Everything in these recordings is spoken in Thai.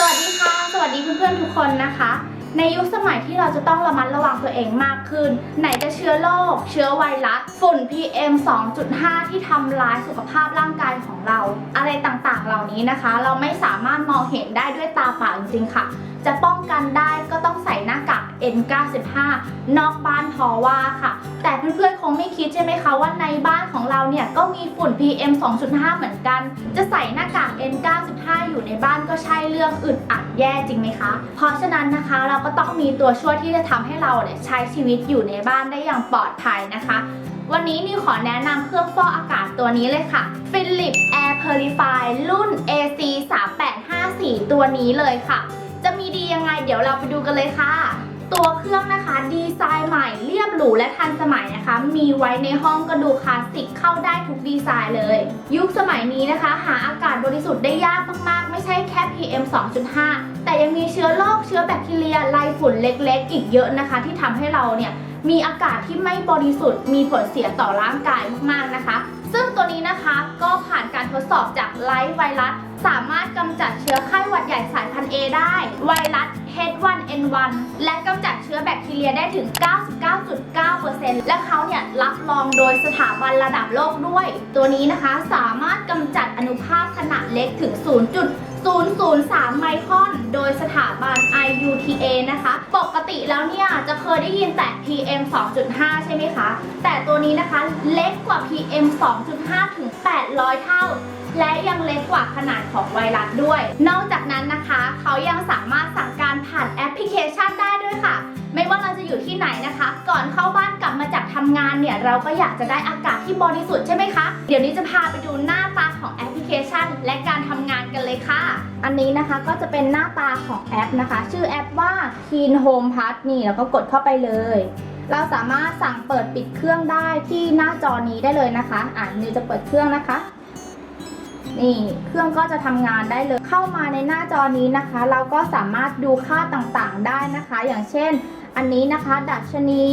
สวัสดีค่ะ สวัสดีเพื่อนๆทุกคนนะคะ ในยุคสมัยที่เราจะต้องระมัดระวังตัวเองมากขึ้น ไหนจะเชื้อโรคเชื้อไวรัสฝุ่น PM 2.5 ที่ทำร้ายสุขภาพร่างกายของเรา อะไรต่างๆเหล่านี้นะคะ เราไม่สามารถมองเห็นได้ด้วยตาเปล่าจริงๆค่ะ จะป้องกันได้ก็ต้องใส่หน้ากาก N95 นอกบ้านพอว่าค่ะ แต่เพื่อนๆคงไม่คิดใช่ไหมคะว่าในบ้านของเราเนี่ยก็มีฝุ่น PM 2.5 เหมือนกัน จะใส่หน้ากาก N95 อยู่ในบ้านก็ใช่เรื่องอึดอัดแย่จริงไหมคะ เพราะฉะนั้นนะคะเราก็ต้องมีตัวช่วยที่จะทำให้เราเนี่ยใช้ชีวิตอยู่ในบ้านได้อย่างปลอดภัยนะคะ วันนี้นิวขอแนะนำเครื่องฟอกอากาศตัวนี้เลยค่ะ Philips Air Purify รุ่น AC 3854 ตัวนี้เลยค่ะ จะมีดียังไงเดี๋ยวเราไปดูกันเลยค่ะ ตัวเครื่องนะคะดีไซน์ใหม่เรียบหรูและทันสมัยนะคะ มีไว้ในห้องก็ดูคลาสสิกเข้าได้ทุกดีไซน์เลย ยุคสมัยนี้นะคะ หาอากาศบริสุทธิ์ได้ยากมากๆ ไม่ใช่แค่ PM 2.5 แต่ยังมีเชื้อโรคเชื้อแบคทีเรียไล่ฝุ่นเล็กๆ อีกเยอะนะคะ ที่ทำให้เราเนี่ยมีอากาศที่ไม่บริสุทธิ์มีผลเสียต่อร่างกายมากๆนะคะ ซึ่งตัวนี้นะคะก็ผ่านการทดสอบจากไลฟ์ไวรัสสามารถกำจัดเชื้อไข้หวัดใหญ่สายพันธุ์ A ได้ ไวรัส H1N1 และกำจัดเชื้อแบคทีเรียได้ถึง 99.9%และเขาเนี่ยรับรองโดยสถาบันระดับโลกด้วย ตัวนี้นะคะสามารถกำจัดอนุภาคขนาดเล็กถึง 0.003 ไมครอน โดยสถาบัน IUTA นะคะ ปกติแล้วเนี่ยจะเคยได้ยินแต่ PM 2.5 ใช่ไหมคะ แต่ตัวนี้นะคะเล็กกว่า PM 2.5 ถึง 800 เท่า และยังเล็กกว่าขนาดของไวรัสด้วย นอกจากนั้นนะคะ เขายังสา ไหนนะคะ ก่อนเข้าบ้านกลับมาจากทำงานเนี่ยเราก็อยากจะได้อากาศที่บริสุทธิ์ใช่ไหมคะ เดี๋ยวนี้จะพาไปดูหน้าตาของแอปพลิเคชัน และการทำงานกันเลยค่ะ อันนี้นะคะก็จะเป็นหน้าตาของแอปนะคะ ชื่อแอปว่า Keen Home Plus นี่แล้วก็กดเข้าไปเลย เราสามารถสั่งเปิดปิดเครื่องได้ที่หน้าจอนี้ได้เลยนะคะ อ่านิวจะเปิดเครื่องนะคะนี่เครื่องก็จะทำงานได้เลย เข้ามาในหน้าจอนี้นะคะ เราก็สามารถดูค่าต่างๆได้นะคะ อย่างเช่น อันนี้นะคะดัชนี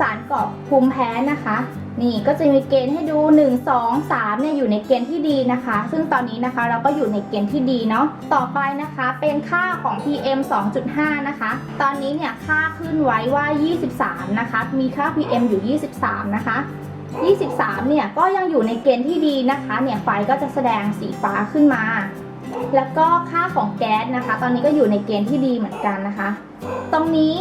สารก่อภูมิแพ้นะคะ นี่ก็จะมีเกณฑ์ให้ดู 1 2 3เนี่ยอยู่ในเกณฑ์ที่ดีนะคะ ซึ่งตอนนี้นะคะเราก็อยู่ในเกณฑ์ที่ดีเนาะต่อไปนะคะเป็นค่าของ PM 2.5 นะคะ ตอนนี้เนี่ยค่าขึ้นไว้ว่า 23 นะคะ มีค่า PM อยู่ 23 นะคะ23 เนี่ยก็ยังอยู่ในเกณฑ์ที่ดีนะคะ เนี่ยไฟก็จะแสดงสีฟ้าขึ้นมา แล้วก็ค่าของแก๊สนะคะ ตอนนี้ก็อยู่ในเกณฑ์ที่ดีเหมือนกันนะคะ ตรงนี้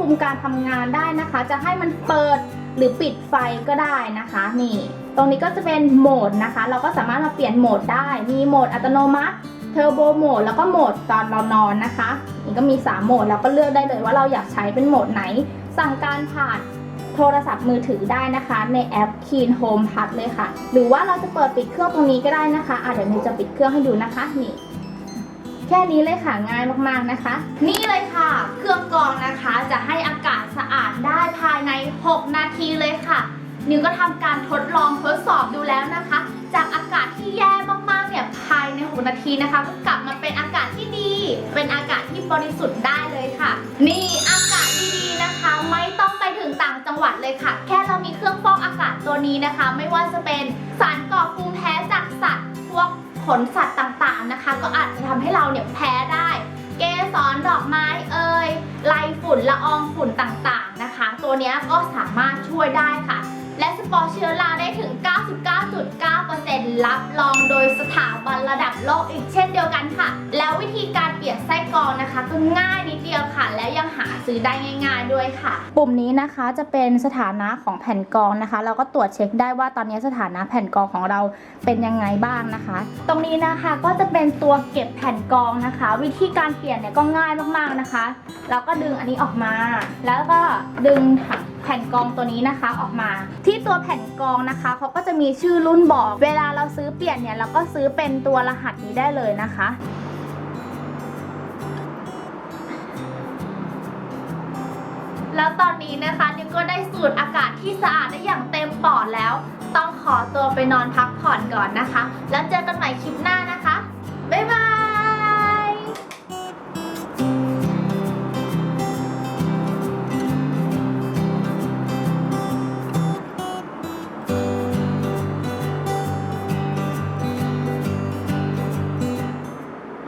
ควบคุมการทำงานได้นะคะ จะให้มันเปิดหรือปิดไฟก็ได้นะคะนี่ ตรงนี้ก็จะเป็นโหมดนะคะ เราก็สามารถมาเปลี่ยนโหมดได้ มีโหมดอัตโนมัติเทอร์โบโหมดแล้วก็โหมดตอนเรานอนนะคะนี่ก็มี 3 โหมดเราก็เลือกได้เลยว่าเราอยากใช้เป็นโหมดไหน สั่งการผ่านโทรศัพท์มือถือได้นะคะ ในแอป Keen Home Plus เลยค่ะ หรือว่าเราจะเปิดปิดเครื่องตรงนี้ก็ได้นะคะอะเดี๋ยวนิวจะปิดเครื่องให้ดูนะคะนี่ แค่นี้เลยค่ะง่ายมากๆนะคะ นี่เลยค่ะ เครื่องกรองนะคะจะให้อากาศสะอาดได้ภายใน 6 นาทีเลยค่ะ นิวก็ทำการทดลองทดสอบดูแล้วนะคะ จากอากาศที่แย่มากๆเนี่ยภายใน 6 นาทีนะคะ ก็กลับมาเป็นอากาศที่ดี เป็นอากาศที่บริสุทธิ์ได้เลยค่ะ นี่อากาศดีๆนะคะ ไม่ต้องไปถึงต่างจังหวัดเลยค่ะ แค่เรามีเครื่องฟอกอากาศตัวนี้นะคะ ไม่ว่าจะเป็นสารก่อภูมิแพ้จากสัตว์พวกขนสัตว์ต่าง นะคะ ก็อาจจะทำให้เราเนี่ยแพ้ได้ เกสรดอกไม้เอ่ยไล่ฝุ่นละอองฝุ่นต่างๆนะคะ ตัวนี้ก็สามารถช่วยได้ค่ะ และสปอร์เชื้อราได้ถึง 99.9%รับรองโดยสถาบันระดับโลกอีกเช่นเดียวกันค่ะ แล้ววิธีการเปลี่ยนไส้กรองนะคะก็ง่ายนิดเดียวค่ะ แล้วยัง ซื้อได้ง่าย ๆด้วยค่ะ ปุ่มนี้นะคะจะเป็นสถานะของแผ่นกองนะคะ เราก็ตรวจเช็คได้ว่าตอนนี้สถานะแผ่นกองของเราเป็นยังไงบ้างนะคะ ตรงนี้นะคะก็จะเป็นตัวเก็บแผ่นกองนะคะ วิธีการเปลี่ยนเนี่ยก็ง่ายมากๆนะคะ เราก็ดึงอันนี้ออกมา แล้วก็ดึงแผ่นกองตัวนี้นะคะออกมา ที่ตัวแผ่นกองนะคะเขาก็จะมีชื่อรุ่นบอก เวลาเราซื้อเปลี่ยนเนี่ยเราก็ซื้อเป็นตัวรหัสนี้ได้เลยนะคะ ตอนนี้นะคะนิวก็ได้สูดอากาศที่สะอาดได้อย่างเต็มปอดแล้ว ต้องขอตัวไปนอนพักผ่อนก่อนนะคะ แล้วเจอกันใหม่คลิปหน้า